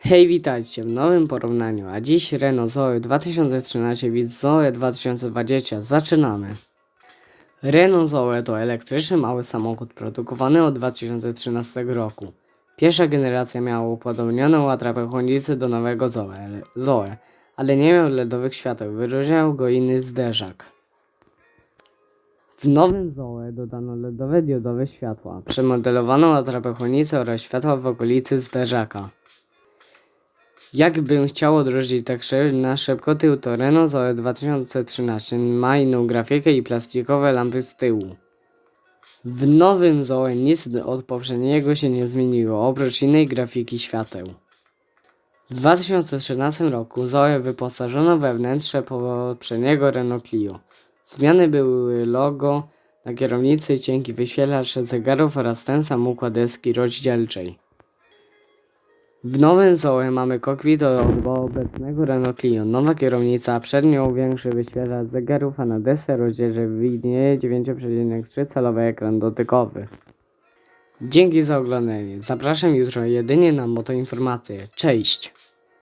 Hej, witajcie w nowym porównaniu, a dziś Renault Zoe 2013 widz Zoe 2020. Zaczynamy! Renault Zoe to elektryczny mały samochód produkowany od 2013 roku. Pierwsza generacja miała upodobnioną atrapę chłodnicy do nowego Zoe, ale nie miał LEDowych świateł, wyróżniał go inny zderzak. W nowym Zoe dodano LEDowe diodowe światła, przemodelowaną atrapę chłodnicy oraz światła w okolicy zderzaka. Jakbym chciał odróżnić tak na szybko tył, to Renault Zoe 2013 ma inną grafikę i plastikowe lampy z tyłu. W nowym Zoe nic od poprzedniego się nie zmieniło, oprócz innej grafiki świateł. W 2013 roku Zoe wyposażono we wnętrze poprzedniego Renault Clio. Zmiany były logo na kierownicy, cienki wyświetlacz zegarów oraz ten sam układ deski rozdzielczej. W nowym Zoe mamy kokpit od obecnego Renault Clio. Nowa kierownica, przed nią większy wyświetlacz zegarów, a na desce rozdzielczej widnieje 9,3 calowy ekran dotykowy. Dzięki za oglądanie. Zapraszam jutro jedynie na motoinformacje. Cześć!